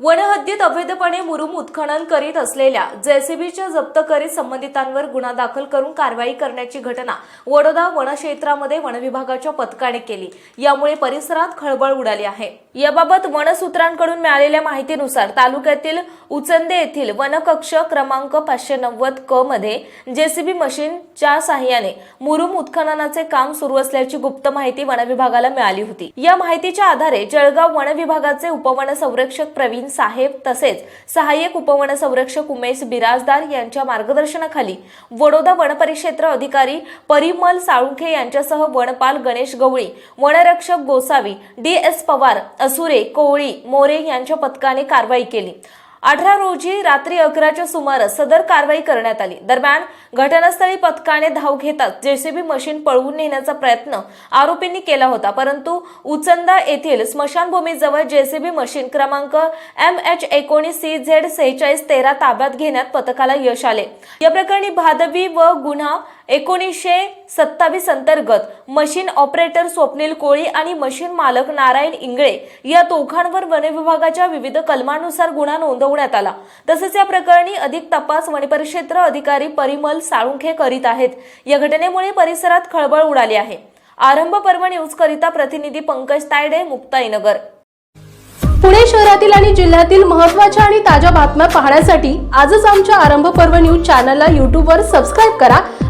वनहद्दीत अवैधपणे मुरुम उत्खनन करीत असलेल्या जेसीबीच्या जप्त करीत संबंधितांवर गुन्हा दाखल करून कारवाई करण्याची घटना वडोदा वनक्षेत्रामध्ये वनविभागाच्या पथकाने केली. यामुळे परिसरात खळबळ उडाली आहे. याबाबत वनसूत्रांकडून मिळालेल्या माहितीनुसार तालुक्यातील उचंदे येथील वनकक्ष क्रमांक पाचशे नव्वद क मध्ये जेसीबी मशीनच्या साहाय्याने मुरुम उत्खननाचे काम सुरू असल्याची गुप्त माहिती वनविभागाला मिळाली होती. या माहितीच्या आधारे जळगाव वनविभागाचे उपवन संरक्षक प्रवीण साहेब तसेच सहाय्यक उपवन संरक्षक उमेश बिराजदार यांच्या मार्गदर्शनाखाली वडोदा वनपरिक्षेत्र अधिकारी परिमल साळुंखे यांच्यासह वनपाल गणेश गवळी वनरक्षक गोसावी डी एस पवार असुरे कोवळी मोरे यांच्या पथकाने कारवाई केली. अठरा रोजी रात्री अकराच्या सुमारास सदर कारवाई करण्यात आली. दरम्यान घटनास्थळी पथकाने धाव घेताच जेसीबी मशीन पळवून नेण्याचा प्रयत्न आरोपींनी केला होता. परंतु उचंदा येथील स्मशानभूमीजवळ जेसीबी मशीन क्रमांक एम एच एकोणीस सी झेड सेहेचाळीस तेरा ताब्यात घेण्यात पथकाला यश आले. या प्रकरणी भादवी व गुन्हा एकोणीसशे सत्तावीस अंतर्गत मशीन ऑपरेटर स्वप्नील कोळी आणि मशीन मालक नारायण इंगळे या दोघांवर वनविभागाच्या विविध कलमानुसार गुन्हा नोंदवण्यात आला. तसेच या प्रकरणी अधिक तपास वनपरिक्षेत्र अधिकारी परिमल साळुंखे करीत आहेत. या घटनेमुळे परिसरात खळबळ उडाली आहे. आरंभ पर्व न्यूज करिता प्रतिनिधी पंकज तायडे मुक्ताईनगर. पुणे शहरातील आणि जिल्ह्यातील महत्त्वाच्या आणि ताज्या बातम्या पाहण्यासाठी आजच आमच्या आरंभ पर्व न्यूज चॅनलला यूट्यूबवर सबस्क्राईब करा.